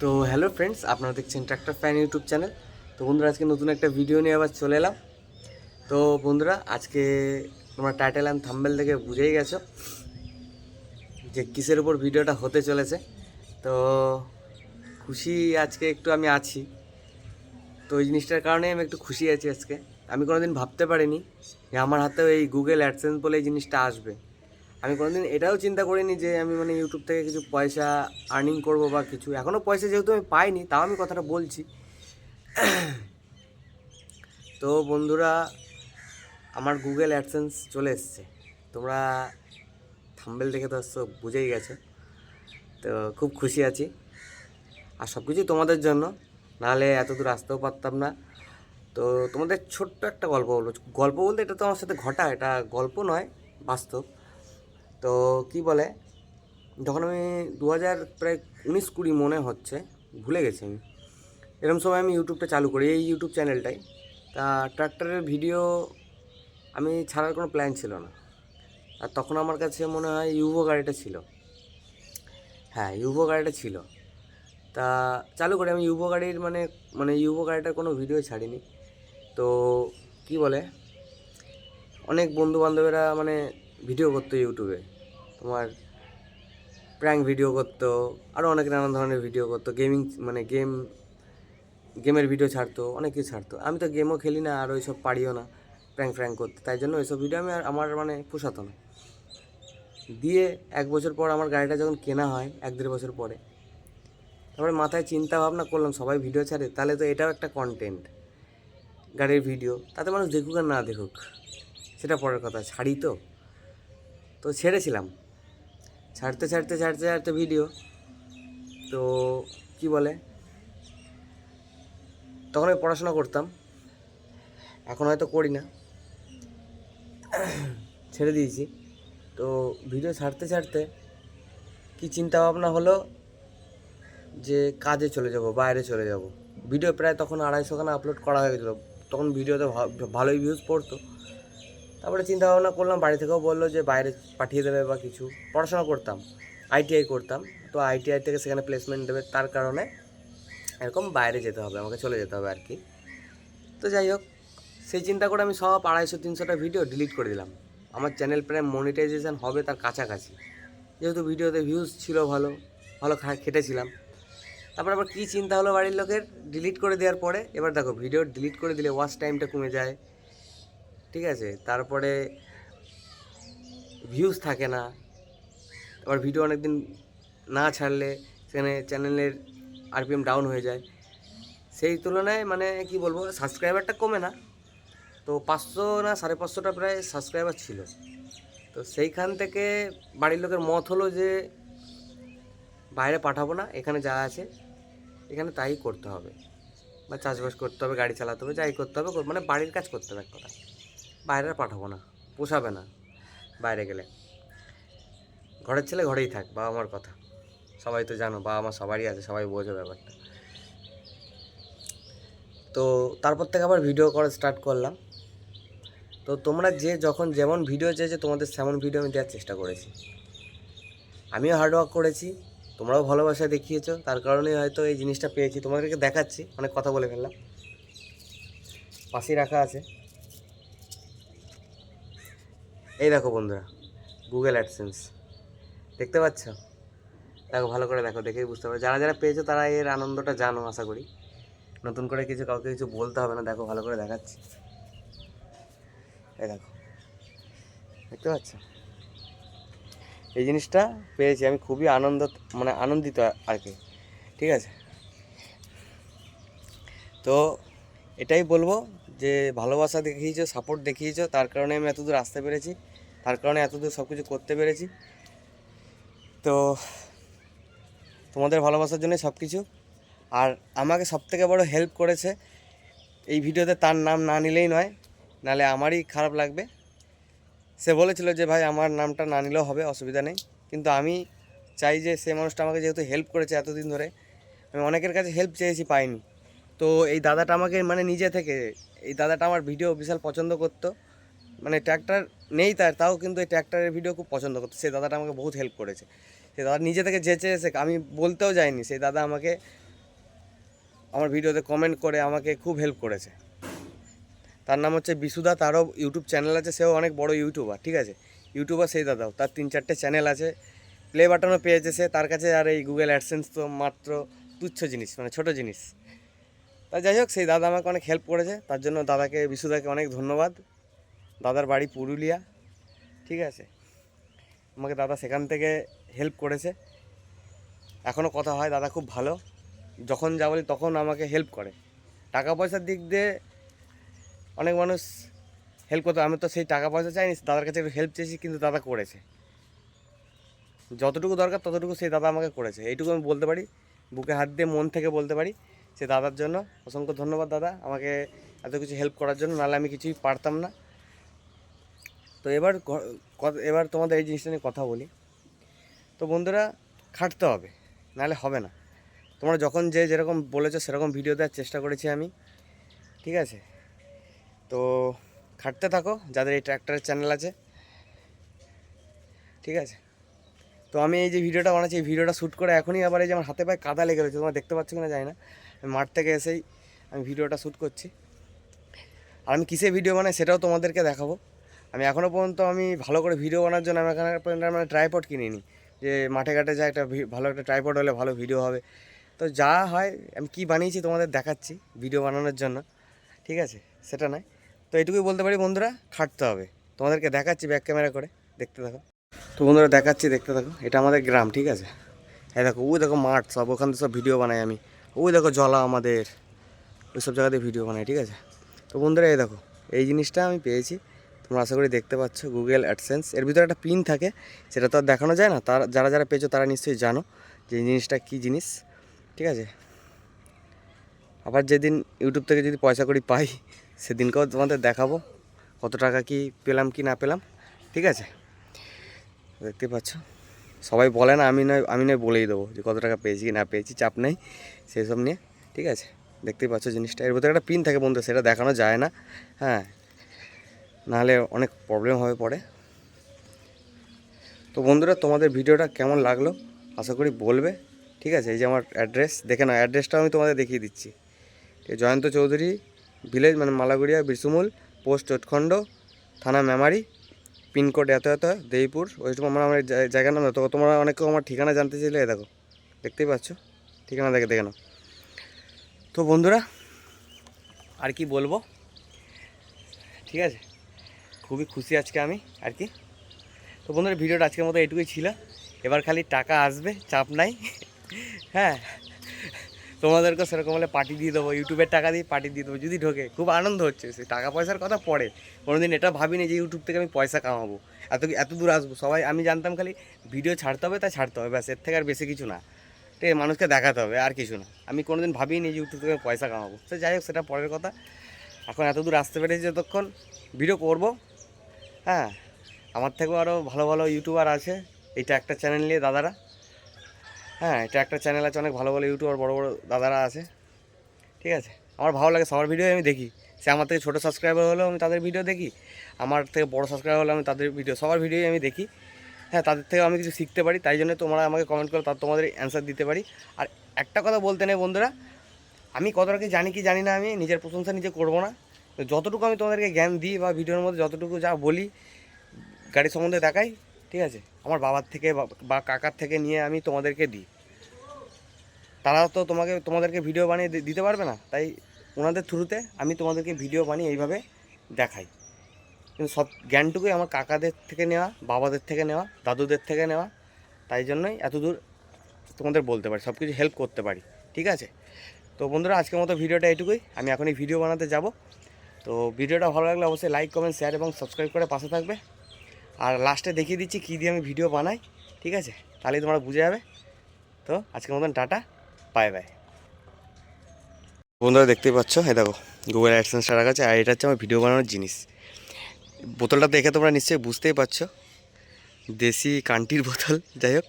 তো hello friends আপনারা দেখছেন ট্র্যাক্টর ফ্যান ইউটিউব চ্যানেল তো বন্ধুরা, আজকে নতুন একটা ভিডিও নিয়ে আবার চলে এলাম। তো বন্ধুরা, আজকে তোমরা টাইটেল অ্যান্ড থাম্বেল থেকে বুঝেই গেছো যে কিসের উপর ভিডিওটা হতে চলেছে। তো খুশি আজকে একটু আমি আছি। তো এই জিনিসটার কারণে আমি একটু খুশি আছি আজকে। আমি কোনোদিন ভাবতে পারিনি যে আমার হাতেও এই গুগল অ্যাডসেন্স বলে এই জিনিসটা আসবে। আমি কোনোদিন এটাও চিন্তা করিনি যে আমি মানে ইউটিউব থেকে কিছু পয়সা আর্নিং করব বা কিছু। এখনও পয়সা যেহেতু আমি পাইনি, তাও আমি কথাটা বলছি। তো বন্ধুরা, আমার গুগল অ্যাডসেন্স চলে এসছে। তোমরা থাম্বেল দেখে তো সব বুঝেই গেছো। তো খুব খুশি আছি। আর সব কিছুই তোমাদের জন্য। নাহলে এত দূর আসতেও পারতাম না। তো তোমাদের ছোট্ট একটা গল্প বলব। গল্প বলতে এটা তো আমার সাথে ঘটা, এটা গল্প নয়, বাস্তব। তো কি বলে, যখন আমি দু হাজার প্রায় উনিশ কুড়ি মনে হচ্ছে, ভুলে গেছি আমি এরকম সময় আমি ইউটিউবটা চালু করি, এই ইউটিউব চ্যানেলটাই তা ট্র্যাক্টরের ভিডিও আমি ছাড়ার কোনো প্ল্যান ছিল না। আর তখন আমার কাছে মনে হয় ইউভো গাড়িটা ছিল। হ্যাঁ ইউভো গাড়িটা ছিল। তা চালু করে আমি ইউভো গাড়ির মানে মানে ইউভো গাড়িটার কোনো ভিডিও ছাড়িনি। তো কি বলে, অনেক বন্ধু বান্ধবেরা মানে ভিডিও করতো ইউটিউবে। তোমার প্র্যাঙ্ক ভিডিও করতো আরও অনেক নানান ধরনের ভিডিও করতো গেমিং মানে গেম গেমের ভিডিও ছাড়তো, অনেক কিছু ছাড়তো। আমি তো গেমও খেলি না, আর ওইসব পারিও না প্র্যাঙ্ক ফ্র্যাঙ্ক করতে। তাই জন্য ওইসব ভিডিও আমি আর আমার মানে পোষাতো না। দিয়ে এক বছর পর আমার গাড়িটা যখন কেনা হয়, এক দেড় বছর পরে, তারপরে মাথায় চিন্তা ভাবনা করলাম, সবাই ভিডিও ছাড়ে, তাহলে তো এটাও একটা কন্টেন্ট গাড়ির ভিডিও তাতে মানুষ দেখুক আর না দেখুক, সেটা পরের কথা। ছাড়ি তো? তো ছেড়েছিলাম। ছাড়তে ছাড়তে ছাড়তে ছাড়তে ভিডিও তো কি বলে? তখন আমি পড়াশোনা করতাম। এখন হয়তো করি না। ছেড়ে দিয়েছি। তো ভিডিও ছাড়তে ছাড়তে কি চিন্তা ভাবনা হলো? যে কাজে চলে যাব, বাইরে চলে যাব। ভিডিও প্রায় তখন আড়াইশোখানা আপলোড করা হয়ে গেছিল। তখন ভিডিওতে ভালোই ভিউজ পড়তো। তারপরে চিন্তা ভাবনা করলাম, বাড়ি থেকেও বলল যে বাইরে পাঠিয়ে দেবে বা কিছু। পড়াশোনা করতাম আইটিআই করতাম। তো আইটিআই থেকে সেখানে প্লেসমেন্ট দেবে তার কারণে এরকম বাইরে যেতে হবে, আমাকে চলে যেতে হবে আর কি তো যাই হোক, সেই চিন্তা করে আমি সব আড়াইশো, তিনশোটা ভিডিও ডিলিট করে দিলাম। আমার চ্যানেল প্রায় মনিটাইজেশন হবে তার কাছাকাছি। যেহেতু ভিডিওতে ভিউজ ছিল ভালো ভালো খেটেছিলাম। তারপর আবার কী চিন্তা হলো বাড়ির লোকের? ডিলিট করে দেওয়ার পরে, এবার দেখো ভিডিও ডিলিট করে দিলে ওয়াচ টাইমটা কমে যায়। ঠিক আছে? তারপরে ভিউজ থাকে না। আবার ভিডিও অনেক দিন না ছাড়লে সেখানে চ্যানেলের আরপিএম ডাউন হয়ে যায়। সেই তুলনায় মানে কি বলব সাবস্ক্রাইবারটা কমে না। তো পাঁচশো না সাড়ে পাঁচশোটা প্রায় সাবস্ক্রাইবার ছিল। তো সেইখান থেকে বাড়ির লোকের মত হলো যে, বাইরে পাঠাবো না, এখানে যা আছে, এখানে তাই করতে হবে। বা চাষবাস করতে হবে, গাড়ি চালাতে হবে, যাই করতে হবে মানে বাড়ির কাজ করতে হবে এক কথা বাইরে পাঠাবো না, পোষাবে না বাইরে গেলে। ঘরের ছেলে ঘরেই থাক, বাবা মার কথা। সবাই তো জানো, বাবা মা সবারই আছে, সবাই বোঝে ব্যাপারটা। তো তারপর থেকে আবার ভিডিও করা স্টার্ট করলাম। তো তোমরা যে যখন যেমন ভিডিও চেয়েছে তোমাদের সেমন ভিডিও আমি দেওয়ার চেষ্টা করেছি। আমিও হার্ডওয়ার্ক করেছি, তোমরাও ভালোবাসা দেখিয়েছো, তার কারণেই হয়তো এই জিনিসটা পেয়েছি। তোমাদেরকে দেখাচ্ছি, অনেক কথা বলে ফেললাম। পাশেই রাখা আছে। এই দেখো বন্ধুরা গুগল অ্যাডসেন্স দেখতে পাচ্ছ? দেখো, ভালো করে দেখো, দেখেই বুঝতে পারো যারা যারা পেয়েছ তারা এর আনন্দটা জানো, আশা করি। নতুন করে কিছু, কাউকে কিছু বলতে হবে না। দেখো, ভালো করে দেখাচ্ছি। এই দেখো, দেখতে পাচ্ছ? এই জিনিসটা পেয়েছি। আমি খুবই আনন্দ মানে আনন্দিত আর কি। ঠিক আছে? তো এটাই বলব যে ভালোবাসা দেখিয়েছো সাপোর্ট দেখিয়েছো, তার কারণে আমি এতদূর আসতে পেরেছি। তার কারণে এতদূর সব কিছু করতে পেরেছি। তো তোমাদের ভালোবাসার জন্য সব কিছু আর আমাকে সবথেকে বড় হেল্প করেছে এই ভিডিওতে তার নাম না নিলেই নয়, নালে আমারই খারাপ লাগবে। সে বলেছিল যে, ভাই, আমার নামটা না নিলেও হবে, অসুবিধা নেই। কিন্তু আমি চাই যে, সে মানুষটা আমাকে যেহেতু হেল্প করেছে এতদিন ধরে, আমি অনেকের কাছে হেল্প চেয়েছি পাইনি। তো এই দাদাটা আমাকে মানে নিজে থেকে, এই দাদাটা আমার ভিডিও বিশাল পছন্দ করতো। মানে ট্র্যাক্টর নেই তার, তাও কিন্তু এই ট্র্যাক্টরের ভিডিও খুব পছন্দ করতো। সেই দাদাটা আমাকে বহুত হেল্প করেছে। সেই দাদা নিজে থেকে যেচে এসে আমি বলতেও যাইনি, সেই দাদা আমাকে আমার ভিডিওতে কমেন্ট করে আমাকে খুব হেল্প করেছে। তার নাম হচ্ছে বিশুদা, তারও ইউটিউব চ্যানেল আছে, সেও অনেক বড় ইউটিউবার ঠিক আছে? ইউটিউবার সেই দাদাও, তার তিন চারটে চ্যানেল আছে। প্লে বাটনও পেয়েছে সে, তার কাছে আর এই গুগল অ্যাডসেন্স তো মাত্র তুচ্ছ জিনিস মানে ছোট জিনিস। তা যাই হোক, সেই দাদা আমাকে অনেক হেল্প করেছে। তার জন্য দাদাকে, বিশুদাকে অনেক ধন্যবাদ। দাদার বাড়ি পুরুলিয়া, ঠিক আছে? আমাকে দাদা সেখান থেকে হেল্প করেছে। এখনও কথা হয়, দাদা খুব ভালো। যখন যা বলি তখন আমাকে হেল্প করে। টাকা পয়সার দিক দিয়ে অনেক মানুষ হেল্প করতো। আমি তো সেই টাকা পয়সা চাইনি, দাদার কাছে একটু হেল্প চেয়েছি, কিন্তু দাদা করেছে। যতটুকু দরকার ততটুকু সেই দাদা আমাকে করেছে। এইটুকু আমি বলতে পারি, বুকে হাত দিয়ে মন থেকে বলতে পারি। সে দাদার জন্য। অসংখ্য ধন্যবাদ দাদা। আমাকে এত কিছু হেল্প করার জন্য, নাহলে আমি কিছুই পারতাম না। তো এবার এবার তোমাদের এই জিনিসটা নিয়ে কথা বলি। তো বন্ধুরা, খাটতে হবে, নাহলে হবে না। তোমরা যখন যে যেরকম বলেছ, সেরকম ভিডিও দেওয়ার চেষ্টা করেছি আমি। ঠিক আছে? তো খাটতে থাকো, যাদের এই ট্র্যাক্টরের চ্যানেল আছে। ঠিক আছে? তো আমি এই যে ভিডিওটা বানাচ্ছি, এই ভিডিওটা শ্যুট করে এখনই আবার এই যে আমার হাতে পায়ে কাদা লেগে রয়েছে, তোমরা দেখতে পাচ্ছ কিনা জানি না মাঠ থেকে এসেই আমি ভিডিওটা শ্যুট করছি। আর আমি কিসে ভিডিও বানাই সেটাও তোমাদেরকে দেখাবো। আমি এখনও পর্যন্ত আমি ভালো করে ভিডিও বানার জন্য আমি এখানে পর্যন্ত মানে ট্রাইপড কিনিনি, যে মাঠে ঘাটে যা একটা ভালো একটা ট্রাইপড হলে ভালো ভিডিও হবে। তো যা হয়, আমি কি বানিয়েছি তোমাদের দেখাচ্ছি ভিডিও বানানোর জন্য, ঠিক আছে? সেটা নয়। তো এইটুকুই বলতে পারি বন্ধুরা, খাটতে হবে। তোমাদেরকে দেখাচ্ছি ব্যাক ক্যামেরা করে, দেখতে থাকো। তো বন্ধুরা দেখাচ্ছি, দেখতে থাকো। এটা আমাদের গ্রাম, ঠিক আছে? এই দেখো, ওই দেখো মাঠ, সব ওখান থেকে সব ভিডিও বানাই আমি। ওই দেখো জলা আমাদের, ওই সব জায়গাতে ভিডিও বানাই, ঠিক আছে? তো বন্ধুরা, এই দেখো, এই জিনিসটা আমি পেয়েছি। তোমরা আশা করি দেখতে পাচ্ছ গুগল অ্যাডসেন্স এর ভিতরে একটা পিন থাকে, সেটা তো আর দেখানো যায় না। তার, যারা যারা পেয়েছ তারা নিশ্চয়ই জানো যে এই জিনিসটা কী জিনিস, ঠিক আছে? আবার যেদিন ইউটিউব থেকে যদি পয়সা করি পাই, সেদিনকেও তোমাদের দেখাবো, কত টাকা কি পেলাম কি না পেলাম, ঠিক আছে? দেখতে পাচ্ছ? সবাই বলে না, আমি নয় আমি নয় বলেই দেবো যে কত টাকা পেয়েছি কি না পেয়েছি, চাপ নেই, সেই সব নিয়ে, ঠিক আছে? দেখতেই পাচ্ছ জিনিসটা। এর ভিতরে একটা পিন থাকে বন্ধু, সেটা দেখানো যায় না। হ্যাঁ নাহলে অনেক প্রবলেম হবে পড়ে। তো বন্ধুরা, তোমাদের ভিডিওটা কেমন লাগল? আশা করি বলবে, ঠিক আছে? এই যে আমার অ্যাড্রেস দেখে নাও অ্যাড্রেসটা আমি তোমাদের দেখিয়ে দিচ্ছি। জয়ন্ত চৌধুরী ভিলেজ মানে মালাগুড়িয়া, বিরসুমুল পোস্ট চোটখণ্ড থানা মেমারি। পিনকোড এত এত দেইপুর ওয়েস্ট বেঙ্গল আমার জায়- জায়গার নাম তো তোমরা অনেকেও আমার ঠিকানা জানতে চাইলে দেখো, দেখতেই পাচ্ছ, ঠিকানা দেখে দেখে নাও। তো বন্ধুরা, আর কি বলব? ঠিক আছে? খুবই খুশি আজকে আমি, আর কি? তো বন্ধুরা, ভিডিওটা আজকের মতো এটুকুই ছিল। এবার খালি টাকা আসবে, চাপ নাই। হ্যাঁ তোমাদেরকে সেরকম হলে পার্টি দিয়ে দেবো ইউটিউবের টাকা দিয়ে পার্টি দিয়ে দেবো, যদি ঢোকে, খুব আনন্দ হচ্ছে। সে টাকা পয়সার কথা পড়ে। কোনোদিন এটা ভাবিনি যে ইউটিউব থেকে আমি পয়সা কামাবো। এত এত দূর আসব? সবাই, আমি জানতাম খালি ভিডিও ছাড়তে হবে, তা ছাড়তে হবে, ব্যাস, এর থেকে আর বেশি কিছু না। ঠিক মানুষকে দেখাতে হবে, আর কিছু না। আমি কোনোদিন ভাবিনি যে ইউটিউব থেকে পয়সা কামাবো। তো যাই হোক, সেটা পরের কথা। এখন এত দূর আসতে পেরেছি যতক্ষণ। ভিডিও করব। হ্যাঁ আমার থেকেও আরও ভালো ভালো ইউটিউবার আছে। এইটা একটা চ্যানেল নিয়ে দাদারা। হ্যাঁ এটা একটা চ্যানেল আছে, অনেক ভালো ভালো ইউটিউবার বড় বড় দাদারা আছে। ঠিক আছে? আমার ভালো লাগে, সবার ভিডিও আমি দেখি। সে আমার থেকে ছোটো সাবস্ক্রাইবার হলেও আমি তাদের ভিডিও দেখি। আমার থেকে বড় সাবস্ক্রাইবার হলে আমি তাদের ভিডিও সবার ভিডিওই আমি দেখি। হ্যাঁ তাদের থেকে আমি কিছু শিখতে পারি, তাই জন্য তোমরা আমাকে কমেন্ট করো তার তোমাদের অ্যান্সার দিতে পারি। আর একটা কথা বলতে নেই বন্ধুরা, আমি কতটা কি জানি কি জানি না, আমি নিজের প্রশংসা নিজে করব না। যতটুকু আমি তোমাদেরকে জ্ঞান দিই বা ভিডিওর মধ্যে যতটুকু যা বলি গাড়ি সম্বন্ধে দেখাই, ঠিক আছে? আমার বাবার থেকে বা কাকার থেকে নিয়ে আমি তোমাদেরকে দিই। তারা তো তোমাকে, তোমাদেরকে ভিডিও বানিয়ে দিতে পারবে না। তাই ওনাদের থ্রুতে আমি তোমাদেরকে ভিডিও বানিয়ে এইভাবে দেখাই। কিন্তু সব জ্ঞানটুকুই আমার কাকাদের থেকে নেওয়া, বাবাদের থেকে নেওয়া, দাদুদের থেকে নেওয়া। তাই জন্যই এত দূর তোমাদের বলতে পারি সব কিছু হেল্প করতে পারি। ঠিক আছে? তো বন্ধুরা, আজকের মতো ভিডিওটা এইটুকুই। আমি এখনই ভিডিও বানাতে যাব। তো ভিডিওটা ভালো লাগলে অবশ্যই লাইক কমেন্ট শেয়ার এবং সাবস্ক্রাইব করে পাশে থাকবে। আর লাস্টে দেখিয়ে দিচ্ছি কী দিয়ে আমি ভিডিও বানাই। ঠিক আছে? তাহলেই তোমরা বুঝে যাবে। তো আজকের মতন টাটা। বাই বাই বন্ধুরা, দেখতেই পাচ্ছ? এই দেখো গুগল অ্যাডসেন্সটা রাখা আছে আর এটা হচ্ছে আমার ভিডিও বানানোর জিনিস। বোতলটা দেখে তোমরা নিশ্চয়ই বুঝতেই পারছ। দেশি কান্টির বোতল, যাই হোক।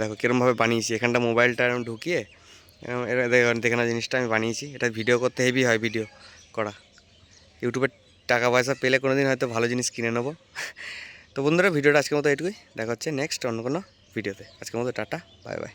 দেখো কীরমভাবে বানিয়েছি। এখানটা মোবাইলটা এরকম ঢুকিয়ে দেখে- দেখে না জিনিসটা, আমি বানিয়েছি। এটা ভিডিও করতে হেভি হয় ভিডিও করা। ইউটিউবে টাকা পয়সা পেলে কোনো দিন হয়তো ভালো জিনিস কিনে নেব। তো বন্ধুরা ভিডিওটা আজকের মতো এটুকুই। দেখা হচ্ছে নেক্সট অন্য কোনো ভিডিওতে আজকের মতো টাটা বাই বাই